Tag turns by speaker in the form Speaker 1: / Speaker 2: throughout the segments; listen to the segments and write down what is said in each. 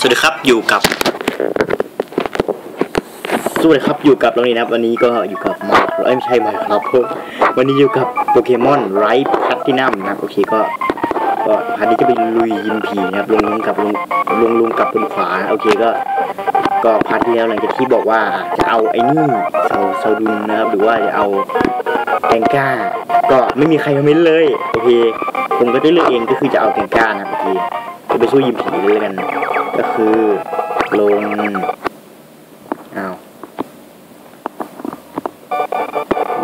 Speaker 1: สวัสดีครับอยู่กับสวัสดีครับอยู่กับตรงนี้นะครับวันนี้ก็อยู่กับมาเอ้ยไม่ใช่มาครับผมวันนี้อยู่กับโปเกมอนไรท์พัตตินัมนะครับโอเคก็ก็พันนี้จะไปลุยยิมผีนะครับลงลงกับลงลงลงกับบนขวาโอเคก็ก็พาร์ทที่แล้วหลังจากที่บอกว่าจะเอาไอ้นี่เสาเสาดุนนะครับ หรือว่าจะเอาแกงก้า ก็ไม่มีใครคอมเมนต์เลยโอเคผมก็ได้เลือกเองก็คือจะเอาแกงก้านะครับโอเคจะไปสู้ยิมผีเลยกัน ก็คือลงอ้าว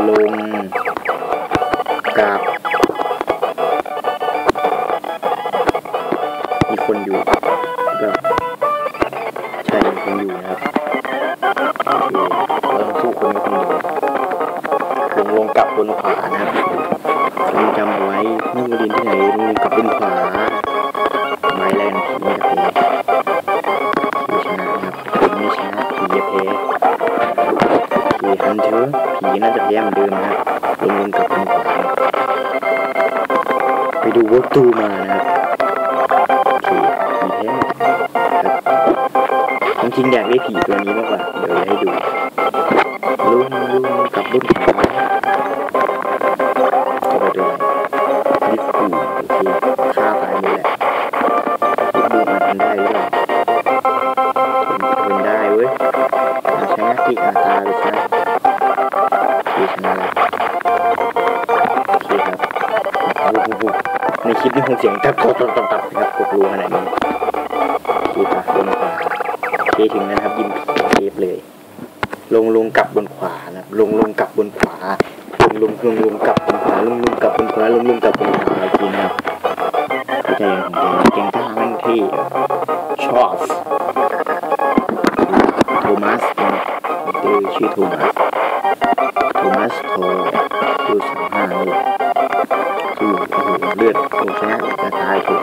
Speaker 1: ลง ไปดูกตูมานะครับโอเคมีแค่ครับจริงๆอยากได้ผีตัวนี้มากกว่า เดี๋ยวให้ดูลุงลุงกับบนขวา งเสียงตับตับตับตับตับนะครับกดรูขนาดนี้โอเคปะบนขวาเคถึงนะครับ ยิมผีเทปเลย ลงลงกลับบนขวานะลงลงกลับบนขวาลงลงลงลงกลับบนขวาลงลงกลับบนขวาลงลงกลับบนขวาโอเคนะครับเข้าใจของแกเก่งกล้าแม่งที่ชอบโทมัสนะเออชื่อโทมัสโทมัสโทดูสามห้าเลยคือโอ้โหเลือดโอ้ชนะ ตายถูก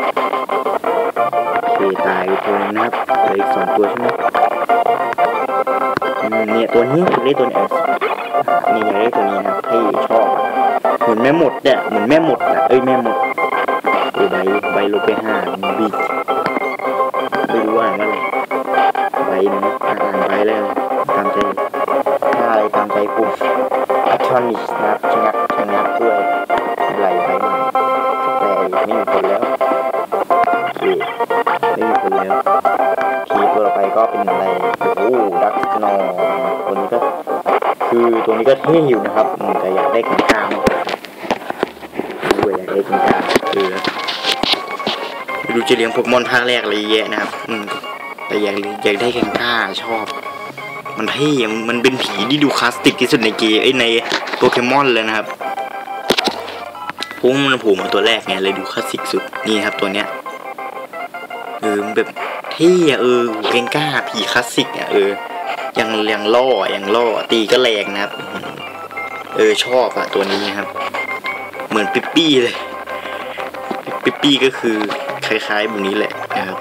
Speaker 1: โอเคตายตัวนึงนะครับเหลืออีกสองตัวใช่ไหมเนี่ยตัวนี้อยากได้ตัวนี้นี่อยากได้ตัวนี้นะที่ชอบเหมือนแม่หมดเนี่ยเหมือนแม่หมดอะเอ้ยแม่หมดใบใบลบไปห้าบีไม่รู้ว่าอ่านว่าอะไรใบหนึงอ่านอ่านใบเลยตามใจถ้าอะไรตามใจกูอัทอนิสนะชนะชนะด้วยไหลใบหนึ่งแต่ไม่มีผลแล้ว ไม่มีผลแล้วทีตัวต่อไปก็เป็นอะไรโอ้ดักนอตัวนี้ก็ คือตัวนี้ก็เท่อยู่นะครับแต่อยากได้กลางๆด้วยอยากได้กลางๆคือไม่รู้จะเลี้ยงโปเกมอนภาคแรกอะไรเยอะนะครับ อืมแต่อยากอยากได้แกงก้าชอบ มันเท่มันเป็นผีที่ดูคลาสติกที่สุดในเกมไอในโปเกมอนเลยนะครับพราะว่ามันผูกมาตัวแรกไงเลยดูคลาสสิกสุดนี่ครับตัวเนี้ย ท่อะเออแกงก้าผีคลาสสิกอะเออยังยังล่อยังล่อตีก็แรงนะครับ เออชอบอะตัวนี้นะครับ เหมือนปิ๊ปปี้เลย ปิ๊ปปี้ก็คือคล้ายๆแบบนี้แหละนะครับ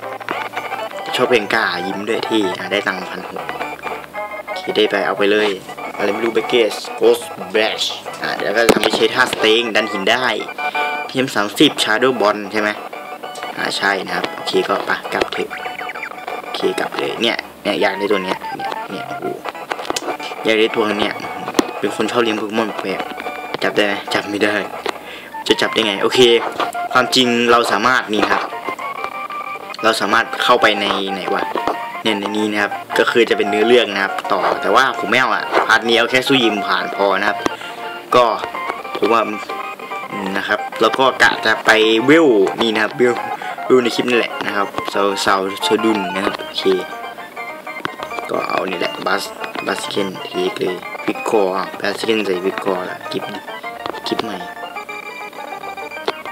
Speaker 1: ชอบเพลงก้ายิ้มด้วยที่ได้ตังค์พันหกที่ได้ไปเอาไปเลยอะไรไม่รู้เบเกสโกสแบชอะเดี๋ยวก็ทำให้ใช้ท่าสเต็งดันหินได้ทีมสามสิบชาร์โดบอลใช่ไหมอ่าใช่นะครับ โอเคก็ไปกลับเถอะ เคกลับเลยเนี่ยเนี่ยอยากได้ตัวเนี้ยเนี่ยเนี่ยโอ้อยากได้ตัวเนี้ยเป็นคนชอบเลี้ยงโปเกมอนแปลกจับได้ไหมจับไม่ได้ จะจับได้ไง โอเค ความจริงเราสามารถนี่ครับ เราสามารถเข้าไปในไหนวะเนี่ยในนี้นะครับ ก็คือจะเป็นเนื้อเรื่องนะครับ ต่อแต่ว่าผมไม่เอาอะพาร์ทนี้เอาแค่สู้ยิมผ่านพอนะครับ ก็ผมว่านะครับ แล้วก็กะจะไปเวลนี่นะครับเวล เวลในคลิปนี่แหละนะครับเซาเซาเชดุนนะครับโอเค ก็เอานี่แหละบัสบัสเคนเทคเลยวิกคอร์บัสเคนใส่วิกคอร์ละคลิปคลิปใหม่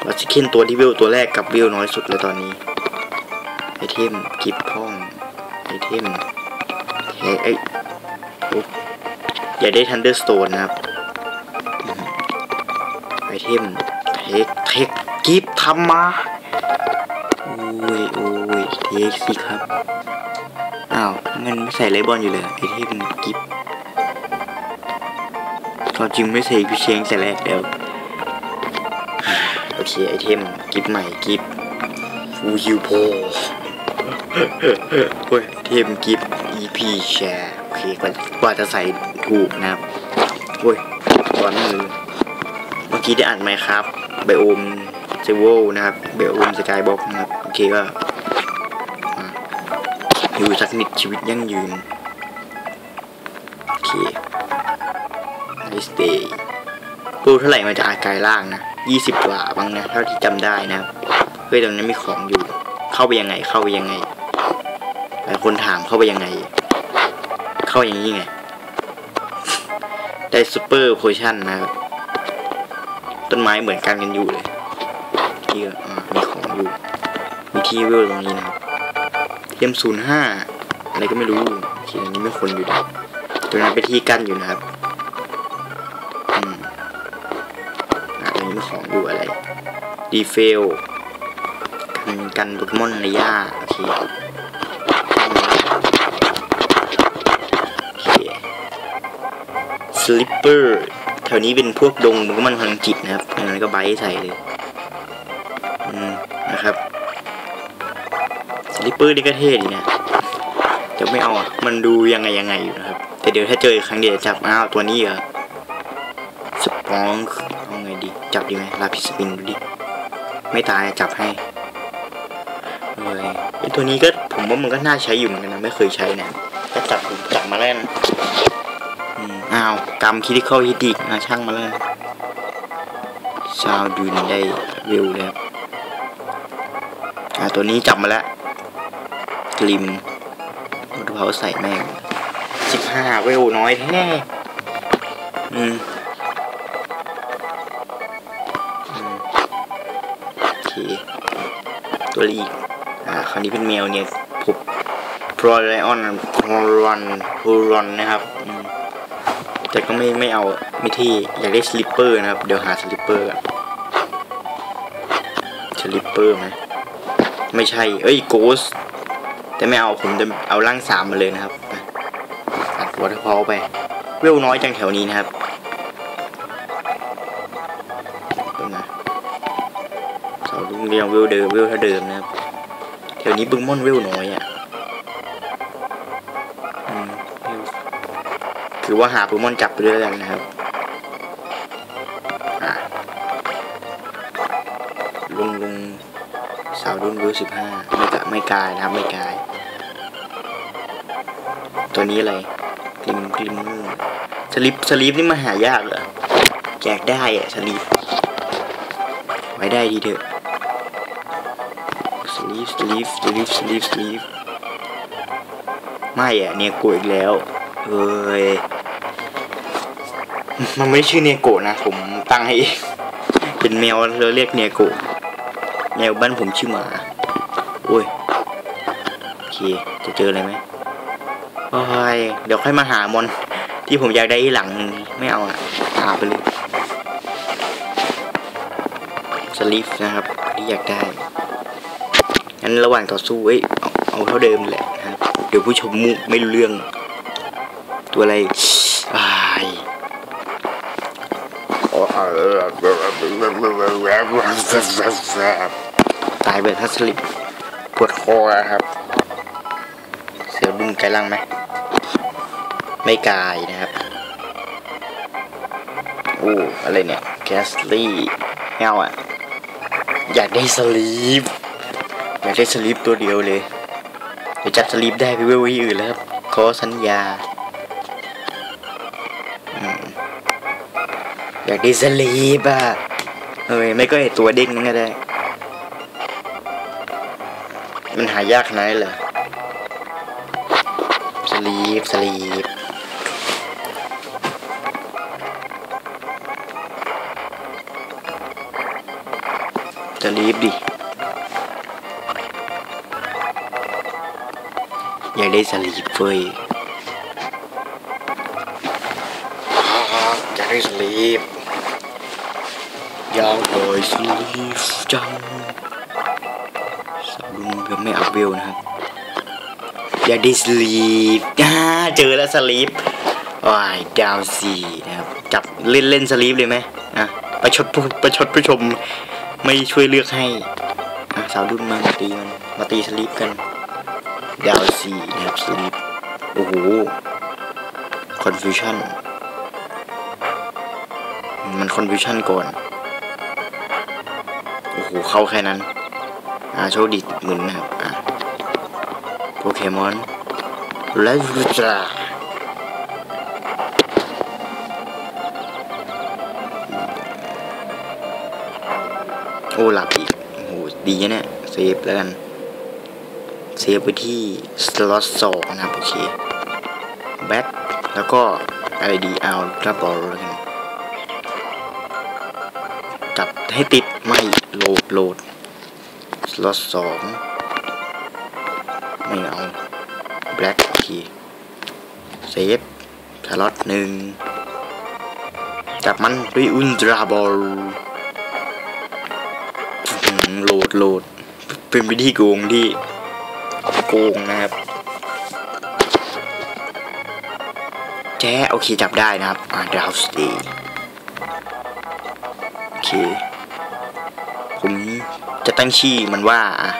Speaker 1: วัชิเคนตัวที่วิวตัวแรกกับวิวน้อยสุดแล้วตอนนี้ไอเทมกิบพ่องไอเทมเฮ้ยเอ้ยอุ๊บอย่าได้ทันเดอร์สโตนนะครับไอเทมเทคเทคกิฟทำมา เทคสิครับ อ้าวงั้นไม่ใส่ไรบอลอยู่เลยไอเทมกิฟควาจริงไม่ใส่พี่เชงแต่แรกแล้วโอเคไอเทมกิฟใหม่กิฟฟูยูโพโอ้ยเทมกิฟ EP แชร์โอเคกว่ากว่าจะใส่ถูกนะครับโอ้ยร้อนมือเมื่อกี้ได้อ่านไหมครับไบโอมเซเวลนะครับไบโอมสกายบ็อกนะครับ โอเคก็อะ อยู่สักนิดชีวิตยั่งยืน โอเค nice day รูเท่าไหร่มาจากอากายล่างนะยี่สิบกว่าบ้างนะ เท่าที่จำได้นะ เฮ้ยตรงนั้นมีของอยู่ เข้าไปยังไง เข้าไปยังไงหลายคนถามเข้าไปยังไง เข้าอย่างนี้ไง ได้ซูเปอร์โพชั่นนะครับ ต้นไม้เหมือนกันกันอยู่เลยที่อ่ามีของอยู่ มีที่เวลตรงนี้นะครับ เทียมศูนย์ห้าอะไรก็ไม่รู้โอเคอันนี้ไม่คนอยู่นะตรงนั้นเป็นที่กั้นอยู่นะครับอืมอ่าตรงนี้มีของอยู่อะไร ดีเฟลกันกันโปเกมอนในหญ้าโอเคสลิปเปอร์แถวนี้เป็นพวกดงโปเกมอนพลังจิตนะครับอันนั้นก็ไบท์ใส่เลย ลิปเปอร์นี่ก็เท่ดีนะจะไม่เอาอะมันดูยังไงยังไงอยู่นะครับ แต่เดี๋ยวถ้าเจออีกครั้งเดียวจับอ้าวตัวนี้เหรอสปองเอาไงดี จับดีไหมลาพิสปินดูดิ ไม่ตายจับให้เอ้ยไอตัวนี้ก็ผมว่ามันก็น่าใช้อยู่เหมือนกันนะไม่เคยใช้นะก็จับจับมาแล้วนะอ้าวกำคิดที่เข้าฮิตอีกอะช่างมาแล้วชาวดูนได้เร็วเลยครับอ่าตัวนี้จับมาแล้ว กลิมรถเผาใส่แม่งสิบห้าเวลน้อยแท้อืมอืมโอเค ตัวลีกอ่าคราวนี้เป็นแมวเนี่ยผมพรอไลออนพรอนพรอนนะครับอืมแต่ก็ไม่ไม่เอาไม่ที่อยากได้สลิปเปอร์นะครับ เดี๋ยวหาสลิปเปอร์ก่อนสลิปเปอร์ไหมไม่ใช่ เอ้ยโกส แต่ไม่เอาผมจะเอาร่างสามมาเลยนะครับไปอัดวอเตอร์พอไป เวลน้อยจังแถวนี้นะครับเป็นไงเสาลุงเรียงเวลเดิมเวลเท่าเดิมนะครับ แถวนี้บึงม่อนเวลน้อยอะอืมเวลคือว่าหาโปเกมอนจับไปเรื่อยๆนะครับลุงลุงสาวรุ่นเวลสิบห้าไม่ ไม่กายนะครับไม่กาย ตัวนี้อะไรกลิมกลิมสลิปสลิปนี่มาหายากเหรอแจกได้อะสลิปไว้ได้ดีเถอะสลีฟสลีฟสลีฟสลีฟสลีฟไม่อะเนี่ยโกอีกแล้วเฮ้ยมันไม่ได้ชื่อเนโกะนะ ผมตั้งให้เป็นแมวเราเรียกเนโกะแมวบ้านผมชื่อหมา โอ้ย เคจะเจออะไรไหมโอ้ยเดี๋ยวค่อยมาหามอนที่ผมอยากได้ที่หลังไม่เอาอะหาไปเลยสลีฟนะครับที่อยากได้งั้นระหว่างต่อสู้เอ้ยเอาเอาเท่าเดิมแหละนะครับเดี๋ยวผู้ชมมุไม่รู้เรื่อง ตัวอะไรอายตายไปทัสลิปปวดคออะครับ เสียวดุนไกลลังไหมไม่กายนะครับโอ้อะไรเนี่ยแกสลี่เอาอะ อยากได้สลีปอยากได้สลีปตัวเดียวเลยเดี๋ยวจัดสลีปได้ไปเวลที่อื่นแล้วครับขอสัญญาอยากได้สลีปอะเอ้ยไม่ก็ไอตัวเด้งนั่นก็ได้ มันหายากขนาดนั้เหรอ ลีปสลีปสลีปดิ อยากได้สลีปเฟ้ยอยากได้สลีปอยากได้สลีปจังสาวลุงเพื่อไม่อัพเวลนะครับ อยาด้สลีปอ่าเจอแล้วสลีปว้ายดาวสี่นะครับจับเล่นเล่นสลีปเลยไหมอะประชดผู้ประชดผู้ชมไม่ช่วยเลือกให้อะสาวรุ่นมาตีมันมาตีสลีปกันดาวซีนะครับสลิปโอ้โห confusion มัน confusion ก่อนโอ้โหเข้าแค่นั้นอ่าโชคดีหมุนนะครับอ่า โปเกมอนไลฟ์จาโอ้หลับอีกโอ้โหดีนะเนี่ยเซฟแล้วกัน เซฟไปที่สล็อตสองนะครับ โอเค แบ็คแล้วก็อะไรดีเอาครับบอลแล้วกันจับให้ติดไม่โหลดโหลดสล็อตสอง ไม่เอาแบล็คโอเคเซฟสล็อตหนึ่งจับมันด้วยอุลตราบอลโหลดโหลด เป็นวิธีโกงที่โกงนะครับ แจ้โอเคจับได้นะครับอ่าดาวสตีโอเค ผมจะตั้งชื่อมันว่าอะ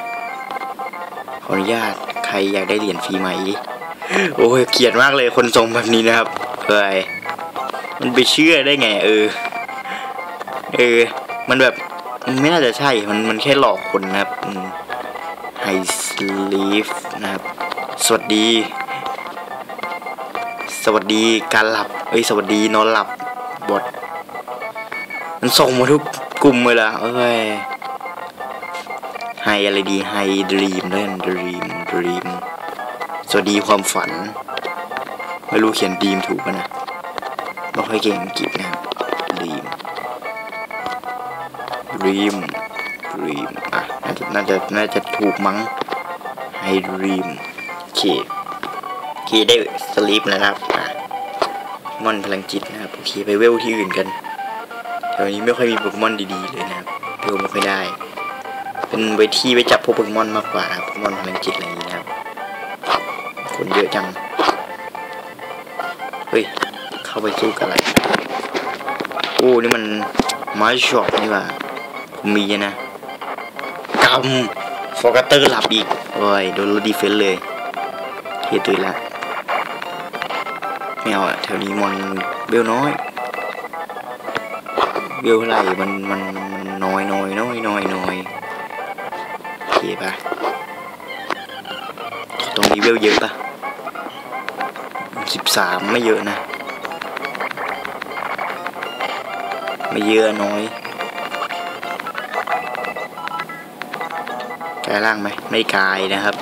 Speaker 1: ขออนุญาต ใครอยากได้เหรียญฟรีไหม โอ้ยเกลียดมากเลยคนทรงแบบนี้นะครับเฮ้ยมันไปเชื่อได้ไง เออ เออ มันแบบมันไม่น่าจะใช่ มันมันแค่หลอกคนนะครับไฮสลีฟนะครับ สวัสดี สวัสดีการหลับ เอ้ย สวัสดีนอนหลับบทมันส่งมาทุกกลุ่มเลยละเอ้ยไฮอะไรดีไฮดรีมเล่นดรีม ดรีมสวัสดีความฝัน ไม่รู้เขียนดีมถูกปะนะไม่ค่อยเก่งอังกฤษนะครับดีมดรีมดรีมอะน่าจะน่าจะ น่าจะ ถูกมั้งไฮดรีมโอเคโอเคได้สลีปแล้วนะครับอะมอนพลังจิตนะครับ โอเค ไปเวลที่อื่นกัน แถวนี้ไม่ค่อยมีโปเกมอนดีๆเลยนะครับเวลไม่ค่อยได้ เป็นไปที่ไปจับพวกโปเกมอนมากกว่าโปเกมอนพลังจิตอะไรอย่างนี้นะครับ คนเยอะจัง เฮ้ย เข้าไปสู้กับอะไร โอ้นี่มันไม้ช็อตนี่ว่าผมมีนะกำฟอร์กเตอร์หลับอีกโอ้ยโดนรถดีเฟนเลยเฮียตุยละไม่เอาอะแถวนี้มันเบลน้อย เบลเท่าไหร่มันมันมันน้อยน้อยน้อยน้อยน้อยอเค ปะตรงนี้เบลเยอะปะสิบสามไม่เยอะนะ ไม่เยอะน้อยกายล่างไหมไม่กายนะครับ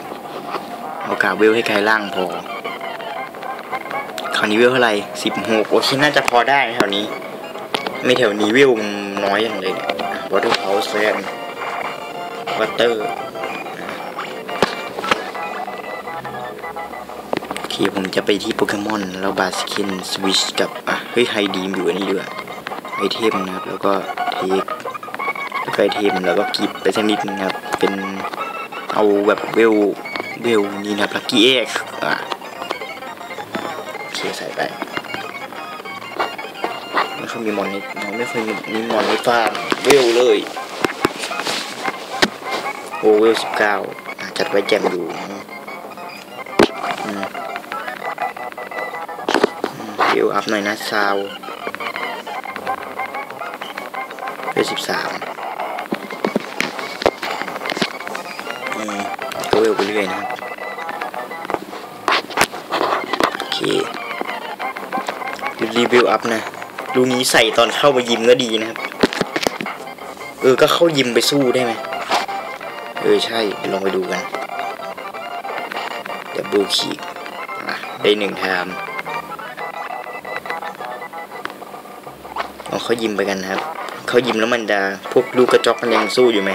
Speaker 1: เอากาเวลให้กายล่างพอคราวนี้เวลเท่าไหร่สิบหกโอเคน่าจะพอได้แถวนี้ ไม่แถวนี้เวลมันน้อยอย่างเลยเนี่ยวอเตอร์เฮาส์แฟนวอเตอร์ คผมจะไปที่โปเกมอนแล้วบาสคินสวิชกับ อะ เฮ้ยไฮดีมอยู่อันนี้ด้วยไอเทมนะครับ แล้วก็เทคแล้วก็ไอเทมแล้วก็กิฟไปสักนิดนึงครับ เป็นเอาแบบเวลเวลนี่นะครับลักกี้เอ็กอะโอเคใส่ไปไม่ค่อยมีมอนนิดไม่ค่อยมีมอนในฟาร์มเวลเลย โอเวลสิบเก้าจัดไว้แจมอ เวอัพหน่อยนะซาวเวลสิบสามก็เวลไปเรื่อยนะครับโอเครีวิวอัพนะลูนี้ใส่ตอนเข้ามายิมก็ดีนะครับ เออ ก็เข้ายิมไปสู้ได้ไหมเออ ใช่ลองไปดูกันเดบูคีได้หนึ่งไทม์ ลองเขายิมไปกันนะครับเขายิมแล้วมันจะพวกลูกกระจอกมันยังสู้อยู่ไหม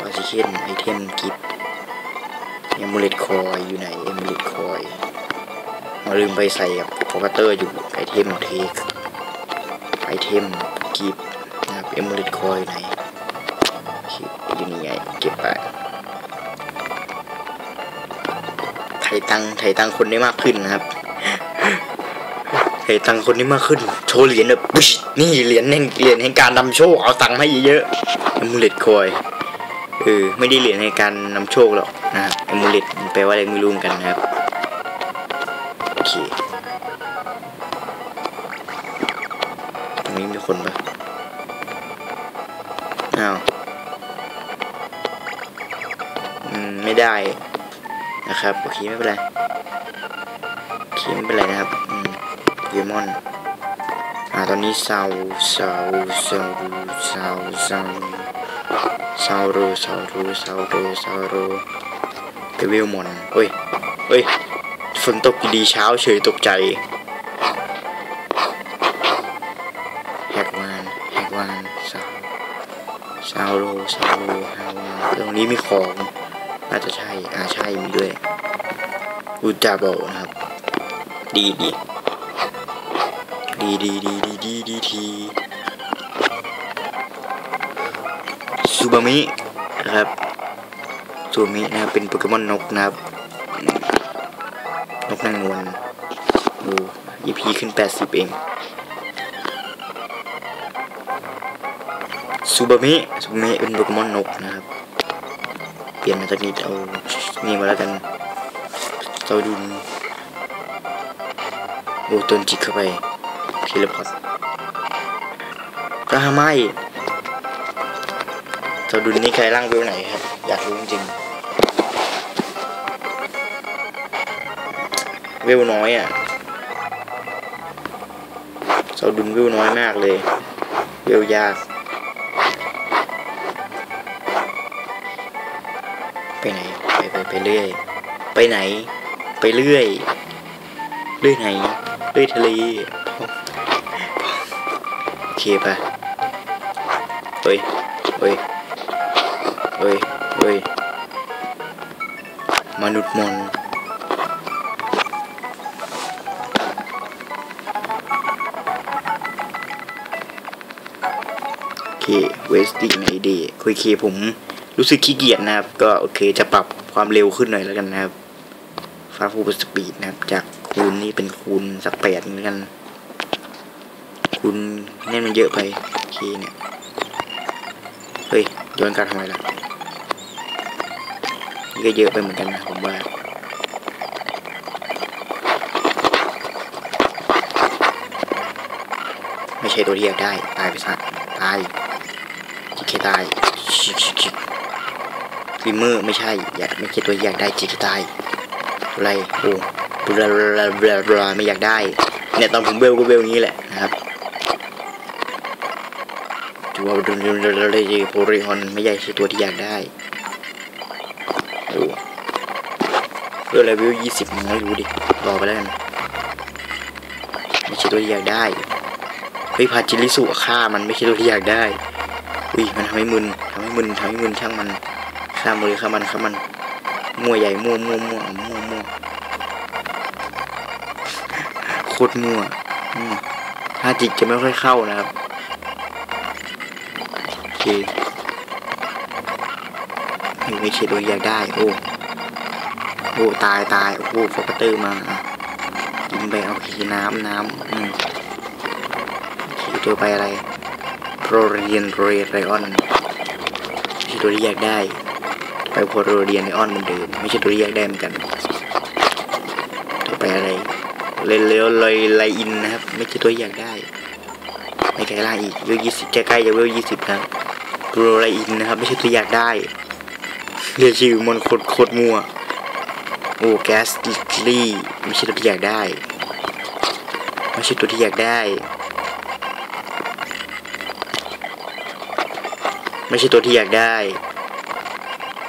Speaker 1: วาซิเคนไอเทมกิฟเอมูเลตคอยอยู่ไหนเอมูเลตคอยมาลืมไปใส่กับโฟกัสเตอร์อยู่ไอเทมเทคไอเทมกิฟนะครับเอมูเลตคอยไหนอยู่นี่ไงเก็บไปไถตังไถตังคนได้มากขึ้นนะครับ ตังคนได้มากขึ้น โชว์เหรียญแบบนี่เหรียญแห่งเหรียญแห่งการนำโชคเอาตังค์ให้เยอะๆเอมูเลตคอยเออไม่ได้เหรียญในการนำโชคหรอกนะครับเอมูเลตแปลว่าอะไรไม่รู้กันนะครับโอเคตรงนี้มีคนปะอ้าวอืมไม่ได้นะครับโอเคไม่เป็นไรโอเคไม่เป็นไรนะครับ เกมอนอ่าตอนนี้เซาเซาเซาเซาเซาซาโรซาโรซาโรซาโรเดวิลมอนเฮ้ยเฮ้ยฝนตกดีเช้าเฉยตกใจแฮกวานแฮกวานซาซาโรซาโรฮาวาตรงนี้มีของน่าจจะใช่อาใช่มีด้วยอุจาโบนะครับ ดีดี ดีดีดีดีดีดีดีซูบามินะครับซูบามินะครับเป็นโปเกมอนนกนะครับ นกนางนวลดู EP ขึ้น 80 เองซูบามิซูบามิเป็นโปเกมอนนกนะครับ เปลี่ยนมาจากนี้เอานี่มาแล้วกันเราดูโอ้ต้นจิกเข้าไป ทีลพอดก็ทำไมเราดูนี่ใครร่างเวไหนครับ อยากรู้จริงๆเวน้อยอะเราดุนเวน้อยมากเลยเวยากไปไหนไปไปไปเรื่อย ไปไหน ไปเรื่อย เรื่อยไหน เรื่อยทะเล เคปเฮ้ยเฮ้ยเฮ้ยเฮ้ยมนุษย์มนโอเคเวสตี้ไหนดีโอเคผมรู้สึกขี้เกียจนะครับ ก็โอเคจะปรับความเร็วขึ้นหน่อยแล้วกันนะครับฟาฟูสปีดนะครับ จากคูณนี่เป็นคูณสักแปดเหมือนกัน คูณนี่มันเยอะไปโอเนี่ย เฮ้ยโยนการทำไมล่ะนี่ก็เยอะไปเหมือนกันนะผมว่าไม่ใช่ตัวที่อยากได้ ตายไปซะตายจิกเคตายชิกชิกชิกฟิมเมอร์ไม่ใช่ อยากไม่ใช่ตัวอยากได้จิกเคตายอะไรโอ้บลาบลาบลาไม่อยากได้เนี่ยตอนผมเบลก็เบลงนี้แหละนะครับ ว่าดูดูดูดูดูโพริฮอนไม่ใช่ตัวที่อยากได้โอ้เพื่อเลเวลยี่สิบไม่รู้ดิ รอไปแล้วกันไม่ใช่ตัวที่อยากได้ เฮ้ยพาจิลิสุฆ่ามันไม่ใช่ตัวที่อยากได้ อุ้ยมันทำให้มึนทำให้มึนทำให้มึนช่างมันฆ่ามันเลยฆ่ามันฆ่ามันมั่วใหญ่มั่วมั่วมั่วมั่วมั่วโคตรมั่วอืมถ้าจิกจะไม่ค่อยเข้านะครับ เคไม่ใช่ตัวที่อยากได้ โอ้ โอ้ ตายตาย โอ้โหฟอกเตอร์มาไปเอาขี่น้ำน้ำขี่ตัวไปอะไรโปรเรียนเรไรออนไม่ใช่ตัวที่อยากได้ ไปโปรเรียนไรออนเหมือนเดิมไม่ใช่ตัวที่อยากได้เหมือนกันต่อไปอะไรเรเลเลยไลอินนะครับ ไม่ใช่ตัวที่อยากได้ไม่ไกลล่าอีกเวลยี่สิบใกล้ๆจะเวลยี่สิบนะ ปรไลอินนะครับ ไม่ใช่ตัวที่อยากได้ เรียกชื่อมันโคตรโคตรมั่ว โอ้แกสลี่ไม่ใช่ตัวที่อยากได้ ไม่ใช่ตัวที่อยากได้ ไม่ใช่ตัวที่อยากได้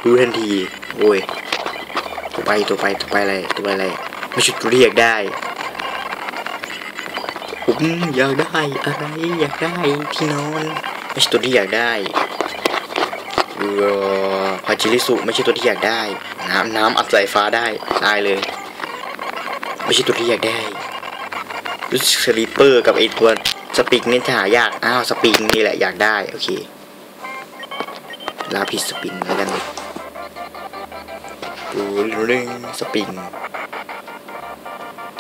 Speaker 1: รู้ทันที โอ้ยตัวไปตัวไปตัวไปอะไรตัวไปอะไรไม่ใช่ตัวที่อยากได้ผมอยากได้อะไรอยากได้ที่นอนไม่ใช่ตัวที่อยากได้ พาจิริสุไม่ใช่ตัวที่อยากได้ น้ำน้ำอัดสายฟ้าได้ได้เลย ไม่ใช่ตัวที่อยากได้รู้สึกสลีปเปอร์กับไอตัวสปิกนี่จะหายาก อ้าวสปิกนี่แหละอยากได้ โอเค ลาพิสสปินแล้วกันดูเรื่องสปริง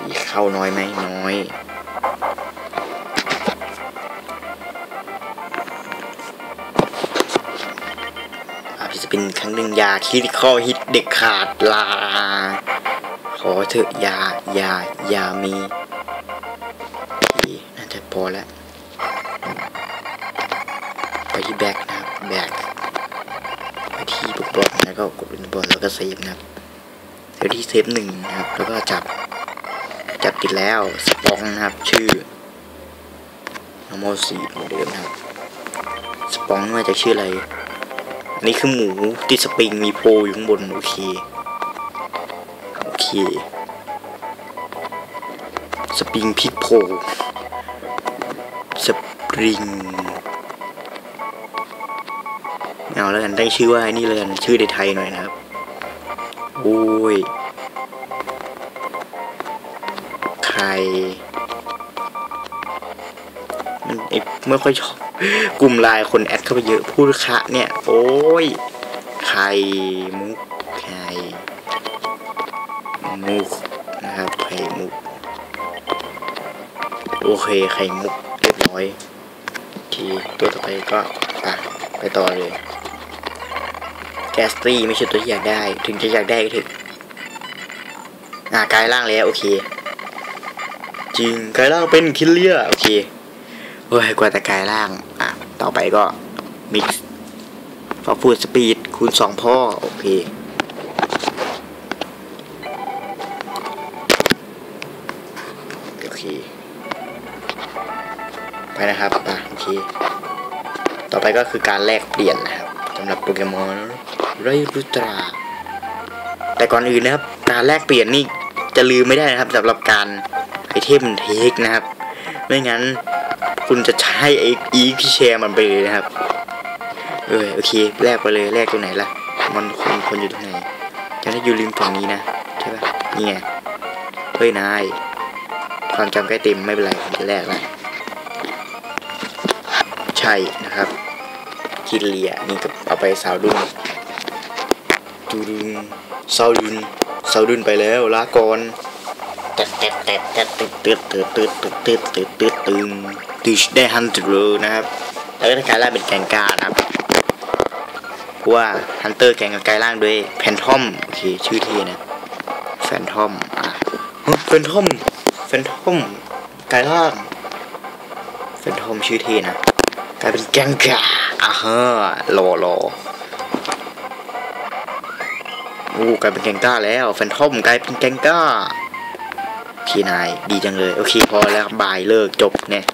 Speaker 1: ดีเข้าน้อยไหมน้อย หนึ่งอยาคิดข้อฮิตเด็กขาดลา ขอเถอะอยาอยาอยามีน่าจะพอแล้ว ไปที่แบ็กนะครับแบ็กไปที่บุกบอลแล้วก็กดเป็นบอลแล้วก็เซฟนะครับเดี๋ยวที่เซฟหนึ่งนะครับ แล้วก็จับ จับติดแล้วสปองนะครับ ชื่อ normal สี่เหมือนเดิมนะครับ สปองมาจากชื่ออะไร อันนี้คือหมูติดสปริงมีโพอยู่ข้างบนโอเคโอเค สปริงพิกโพสปริงเอาแล้วกันตั้งชื่อว่าไอ้นี่เลยกันชื่อในไทยหน่อยนะครับ โอ้ยใครมันไอ้ไม่ค่อยชอบ กลุ่มไลน์คนแอดเข้าไปเยอะพูดคะเนี่ย โอ้ยไข่มุกไข่มุกนะครับไข่มุก โอเคไข่มุกเรียบร้อยโอเคตัวต่อไปก็อะไปต่อเลยแกสตี้ไม่ใช่ตัวที่อยากได้ ถึงจะอยากได้ก็ถึงอ่ากายร่างแล้ว โอเค จริงกายร่างเป็นคิลเลียโอเค ฮ้ยกว่าแต่กลายร่าง อะ ต่อไปก็มิกซ์ฟอฟูดสปีดคูณสองพ่อ โอเค โอเค ไปนะครับไปโอเค ต่อไปก็คือการแลกเปลี่ยนนะครับสำหรับโปเกมอนไรรุตรา แต่ก่อนอื่นนะครับ การแลกเปลี่ยนนี่จะลืมไม่ได้นะครับสำหรับการไอเทมเทคนะครับ ไม่งั้น คุณจะใช้ไออีที่แชร์มันไปเลยนะครับ เออโอเคแลกไปเลยแลกตรงไหนล่ะ มันคนคนอยู่ตรงไหนจะได้อยู่ริมฝั่งนี้นะใช่ปะนี่ไงเฮ้ยนายความจำใกล้เต็มไม่เป็นไรจะแลกนะใช่นะครับกินเลียนี่ก็เอาไปสาวดุนดูดุนสาวดุนสาวดุนไปแล้วลาก่อน เต็ดเต็ดเต็ดเต็ดเต็ดเต็ดเต็ดเต็ดเต็ดเต็ดเต็ดตึงดิชได้ฮันเตอร์นะครับ แล้วก็กายร่าเป็นแกงกาครับเพราะว่าฮันเตอร์แกงกับกลายร่างด้วยแพนทอมโอเคชื่อเท่นะแฟนทอมอะแฟนทอมแฟนทอมกลายร่างแฟนทอมชื่อเท่นะกลายเป็นแกงกาอ่าฮะรอรอโอ้กลายเป็นแกงก้าแล้วแฟนทอมกลายเป็นแกงก้า คีนายดีจังเลย โอเค พอแล้วบายเลิกจบเนี่ย